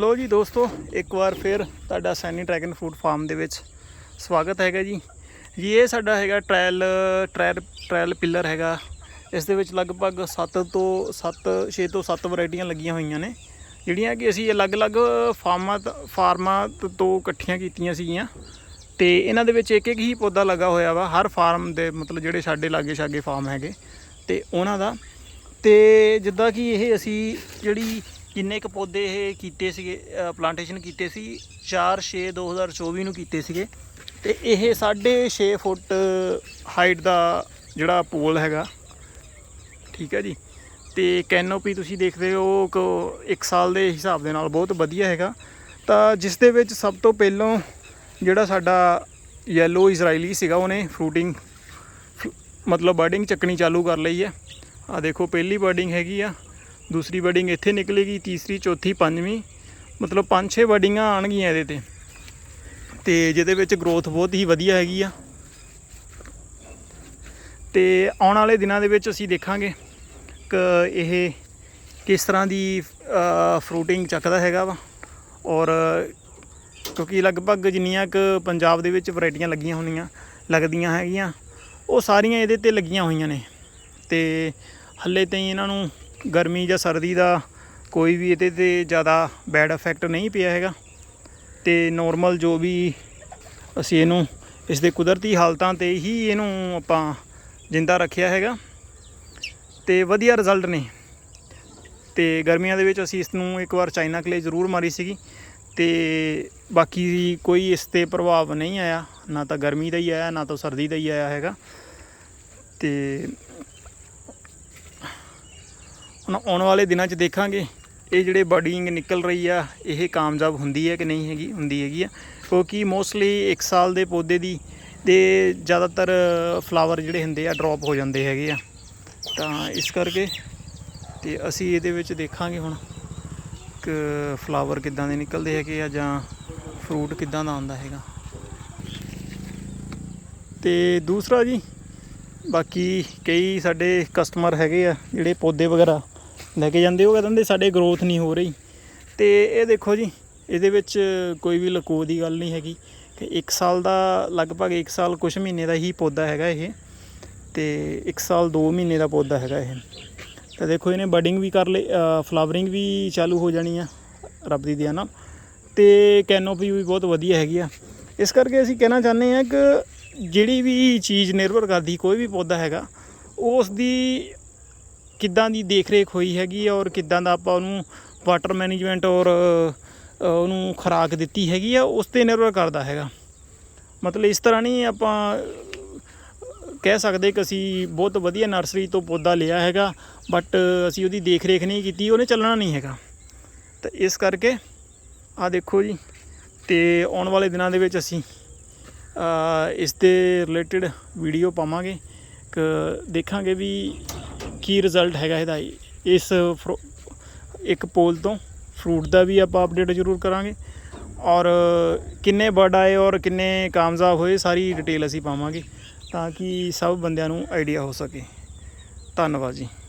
ਲੋ ਜੀ ਦੋਸਤੋ, ਇੱਕ ਵਾਰ ਫਿਰ ਤੁਹਾਡਾ ਸੈਨੀ ਡਰੈਗਨ ਫੂਡ ਫਾਰਮ ਦੇ ਵਿੱਚ ਸਵਾਗਤ ਹੈਗਾ ਜੀ। ਜੀ, ਇਹ ਸਾਡਾ ਹੈਗਾ ਟ੍ਰਾਇਲ ਟ੍ਰਾਇਲ ਟ੍ਰਾਇਲ ਪਿੱਲਰ ਹੈਗਾ। ਇਸ ਦੇ ਵਿੱਚ ਲਗਭਗ 7 ਤੋਂ 7 6 ਤੋਂ 7 ਵੈਰਾਈਟੀਆਂ ਲੱਗੀਆਂ ਹੋਈਆਂ ਨੇ, ਜਿਹੜੀਆਂ ਕਿ ਅਸੀਂ ਅਲੱਗ-ਅਲੱਗ ਫਾਰਮਾਂ ਤ- ਫਾਰਮਾਂ ਤ- ਤੋਂ ਇਕੱਠੀਆਂ ਕੀਤੀਆਂ ਸੀਗੀਆਂ। ਤੇ ਇਹਨਾਂ ਦੇ ਵਿੱਚ ਇੱਕ ਇੱਕ ਹੀ ਪੌਦਾ ਲੱਗਾ ਹੋਇਆ ਵਾ, ਹਰ ਫਾਰਮ ਦੇ ਮਤਲਬ ਜਿਹੜੇ ਸਾਡੇ ਲਾਗੇ ਛਾਗੇ ਫਾਰਮ ਹੈਗੇ, ਤੇ ਉਹਨਾਂ ਦਾ। ਤੇ ਜਿੱਦਾਂ ਕਿ ਇਹ ਅਸੀਂ ਜਿਹੜੀ ਕਿੰਨੇ ਕੁ ਪੌਦੇ ਇਹ ਕੀਤੇ ਸੀਗੇ ਪਲਾਂਟੇਸ਼ਨ ਕੀਤੇ ਸੀ? 4 6 2024 ਨੂੰ ਕੀਤੇ ਸੀਗੇ। ਤੇ ਇਹ 6.5 ਫੁੱਟ ਹਾਈਟ ਦਾ ਜਿਹੜਾ ਪੋਲ ਹੈਗਾ। ਠੀਕ ਹੈ ਜੀ। ਤੇ ਕੈਨੋਪੀ ਤੁਸੀਂ ਦੇਖਦੇ ਹੋ ਕਿ ਇੱਕ ਸਾਲ ਦੇ ਹਿਸਾਬ ਦੇ ਨਾਲ ਬਹੁਤ ਵਧੀਆ ਹੈਗਾ। ਤਾਂ ਜਿਸ ਦੇ ਵਿੱਚ ਸਭ ਤੋਂ ਪਹਿਲਾਂ ਜਿਹੜਾ ਸਾਡਾ ਯੈਲੋ ਇਜ਼ਰਾਈਲੀ ਸੀਗਾ, ਉਹਨੇ ਫਰੂਟਿੰਗ ਮਤਲਬ ਬਰਡਿੰਗ ਚੱਕਣੀ ਚਾਲੂ ਕਰ ਲਈ ਹੈ। ਆ ਦੇਖੋ, ਪਹਿਲੀ ਬਰਡਿੰਗ ਹੈਗੀ ਆ। ਦੂਸਰੀ ਬਰਡਿੰਗ ਇੱਥੇ ਨਿਕਲੇਗੀ, ਤੀਸਰੀ, ਚੌਥੀ, ਪੰਜਵੀਂ। ਮਤਲਬ ਪੰਜ, ਛੇ ਬਰਡਿੰਗਾਂ ਆਣਗੀਆਂ ਇਹਦੇ ਤੇ। ਤੇ ਜਿਹਦੇ ਵਿੱਚ ਗਰੋਥ ਬਹੁਤ ਹੀ ਵਧੀਆ ਹੈਗੀ ਆ। ਤੇ ਆਉਣ ਵਾਲੇ ਦਿਨਾਂ ਦੇ ਵਿੱਚ ਅਸੀਂ ਦੇਖਾਂਗੇ ਕਿ ਇਹ ਕਿਸ ਤਰ੍ਹਾਂ ਦੀ ਫਰੂਟਿੰਗ ਚੱਕਦਾ ਹੈਗਾ ਵਾ। ਔਰ ਕਿਉਂਕਿ ਲਗਭਗ ਜਿੰਨੀਆਂ ਕੁ ਪੰਜਾਬ ਦੇ ਵਿੱਚ ਵੈਰਾਈਟੀਆਂ ਲੱਗੀਆਂ ਹੁੰਦੀਆਂ ਲੱਗਦੀਆਂ ਹੈਗੀਆਂ, ਉਹ ਸਾਰੀਆਂ ਇਹਦੇ ਤੇ ਲੱਗੀਆਂ ਹੋਈਆਂ ਨੇ। ਤੇ ਹੱਲੇ ਤਾਈਂ ਇਹਨਾਂ ਨੂੰ ਗਰਮੀ ਜਾਂ ਸਰਦੀ ਦਾ ਕੋਈ ਵੀ ਇਹਦੇ ਤੇ ਜ਼ਿਆਦਾ ਬੈਡ ਇਫੈਕਟ ਨਹੀਂ ਪਿਆ ਹੈਗਾ। ਤੇ ਨਾਰਮਲ ਜੋ ਵੀ ਅਸੀਂ ਇਹਨੂੰ ਇਸ ਦੇ ਕੁਦਰਤੀ ਹਾਲਤਾਂ ਤੇ ਹੀ ਇਹਨੂੰ ਆਪਾਂ ਜਿੰਦਾ ਰੱਖਿਆ ਹੈਗਾ। ਤੇ ਵਧੀਆ ਰਿਜ਼ਲਟ ਨੇ। ਤੇ ਗਰਮੀਆਂ ਦੇ ਵਿੱਚ ਅਸੀਂ ਇਸ ਨੂੰ ਇੱਕ ਵਾਰ ਚਾਈਨਾ ਕਲੇ ਜ਼ਰੂਰ ਮਾਰੀ ਸੀਗੀ। ਤੇ ਬਾਕੀ ਕੋਈ ਇਸ ਤੇ ਪ੍ਰਭਾਵ ਨਹੀਂ ਆਇਆ। ਨਾ ਤਾਂ ਗਰਮੀ ਦਾ ਹੀ ਆਇਆ, ਨਾ ਤਾਂ ਸਰਦੀ ਦਾ ਹੀ ਆਇਆ ਹੈਗਾ। ਤੇ ਹੁਣ ਆਉਣ ਵਾਲੇ ਦਿਨਾਂ 'ਚ ਦੇਖਾਂਗੇ, ਇਹ ਜਿਹੜੇ ਬਡਿੰਗ ਨਿਕਲ ਰਹੀ ਆ, ਇਹ ਕਾਮਯਾਬ ਹੁੰਦੀ ਹੈ ਕਿ ਨਹੀਂ ਹੈਗੀ, ਹੁੰਦੀ ਹੈਗੀ ਆ। ਕਿਉਂਕਿ ਮੋਸਟਲੀ 1 ਸਾਲ ਦੇ ਪੌਦੇ ਦੀ, ਦੇ ਜ਼ਿਆਦਾਤਰ ਫਲਾਵਰ ਜਿਹੜੇ ਹੁੰਦੇ ਆ ਡ੍ਰੌਪ ਹੋ ਜਾਂਦੇ ਹੈਗੇ ਆ। ਤਾਂ ਇਸ ਕਰਕੇ ਤੇ ਅਸੀਂ ਇਹਦੇ ਵਿੱਚ ਦੇਖਾਂਗੇ ਹੁਣ ਕਿ ਫਲਾਵਰ ਕਿੱਦਾਂ ਦੇ ਨਿਕਲਦੇ ਹੈਗੇ ਆ ਜਾਂ ਫਰੂਟ ਕਿੱਦਾਂ ਦਾ ਆਉਂਦਾ ਹੈਗਾ। ਤੇ ਦੂਸਰਾ ਜੀ, ਬਾਕੀ ਕਈ ਸਾਡੇ ਕਸਟਮਰ ਹੈਗੇ ਆ, ਜਿਹੜੇ ਪੌਦੇ ਵਗੈਰਾ ਲੈ ਕੇ ਜਾਂਦੇ, ਉਹ ਕਹਿੰਦੇ ਸਾਡੇ ਗਰੋਥ ਨਹੀਂ ਹੋ ਰਹੀ। ਤੇ ਇਹ ਦੇਖੋ ਜੀ, ਇਹਦੇ ਵਿੱਚ ਕੋਈ ਵੀ ਲਕੋ ਦੀ ਗੱਲ ਨਹੀਂ ਹੈਗੀ। ਕਿ 1 ਸਾਲ ਦਾ, ਲਗਭਗ 1 ਸਾਲ ਕੁਝ ਮਹੀਨੇ ਦਾ ਹੀ ਪੌਦਾ ਹੈਗਾ ਇਹ। ਤੇ 1 ਸਾਲ 2 ਮਹੀਨੇ ਦਾ ਪੌਦਾ ਹੈਗਾ ਇਹ। ਤਾਂ ਦੇਖੋ ਇਹਨੇ ਬਡਿੰਗ ਵੀ ਕਰ ਲਈ ਫਲਾਵਰਿੰਗ ਵੀ ਚਾਲੂ ਹੋ ਜਾਣੀ ਆ, ਰੱਬ ਦੀ ਦਇਆ ਨਾਲ। ਤੇ ਕੈਨੋਪੀ ਵੀ ਬਹੁਤ ਵਧੀਆ ਹੈਗੀ ਆ। ਇਸ ਕਰਕੇ ਅਸੀਂ ਕਹਿਣਾ ਚਾਹੁੰਦੇ ਆ ਕਿ ਜਿਹੜੀ ਵੀ ਚੀਜ਼ ਨਿਰਭਰ ਕਰਦੀ, ਕੋਈ ਵੀ ਪੌਦਾ ਹੈਗਾ, ਉਸ ਦੀ ਕਿੱਦਾਂ ਦੀ ਦੇਖ-ਰੇਖ ਹੋਈ ਹੈਗੀ ਆ ਔਰ ਕਿੱਦਾਂ ਦਾ ਆਪਾਂ ਉਹਨੂੰ ਵਾਟਰ ਮੈਨੇਜਮੈਂਟ ਔਰ ਉਹਨੂੰ ਖੁਰਾਕ ਦਿੱਤੀ ਹੈਗੀ ਆ ਉਸ ਤੇ ਨਿਰਭਰ ਕਰਦਾ ਹੈਗਾ। ਮਤਲਬ ਇਸ ਤਰ੍ਹਾਂ ਨਹੀਂ ਆਪਾਂ ਕਹਿ ਸਕਦੇ ਕਿ ਅਸੀਂ ਬਹੁਤ ਵਧੀਆ ਨਰਸਰੀ ਤੋਂ ਪੌਦਾ ਲਿਆ ਹੈਗਾ, ਬਟ ਅਸੀਂ ਉਹਦੀ ਦੇਖ-ਰੇਖ ਨਹੀਂ ਕੀਤੀ, ਉਹਨੇ ਚੱਲਣਾ ਨਹੀਂ ਹੈਗਾ। ਤਾਂ ਇਸ ਕਰਕੇ ਆ ਦੇਖੋ ਜੀ, ਤੇ ਆਉਣ ਵਾਲੇ ਦਿਨਾਂ ਦੇ ਵਿੱਚ ਅਸੀਂ ਇਸ ਦੇ ਰਿਲੇਟਡ ਵੀਡੀਓ ਪਾਵਾਂਗੇ, ਕਿ ਦੇਖਾਂਗੇ ਵੀ ਕੀ ਰਿਜ਼ਲਟ ਹੈਗਾ ਇਹਦਾ? ਇਸ ਫਰੋ- ਇੱਕ ਪੋਲ ਤੋਂ ਫਰੂਟ ਦਾ ਵੀ ਆਪਾਂ ਅਪਡੇਟ ਜ਼ਰੂਰ ਕਰਾਂਗੇ। ਔਰ ਕਿੰਨੇ ਬਰਡ ਆਏ ਔਰ ਕਿੰਨੇ ਕਾਮਯਾਬ ਹੋਏ, ਸਾਰੀ ਡਿਟੇਲ ਅਸੀਂ ਪਾਵਾਂਗੇ ਤਾਂ ਕਿ ਸਭ ਬੰਦਿਆਂ ਨੂੰ ਆਈਡੀਆ ਹੋ ਸਕੇ। ਧੰਨਵਾਦ ਜੀ।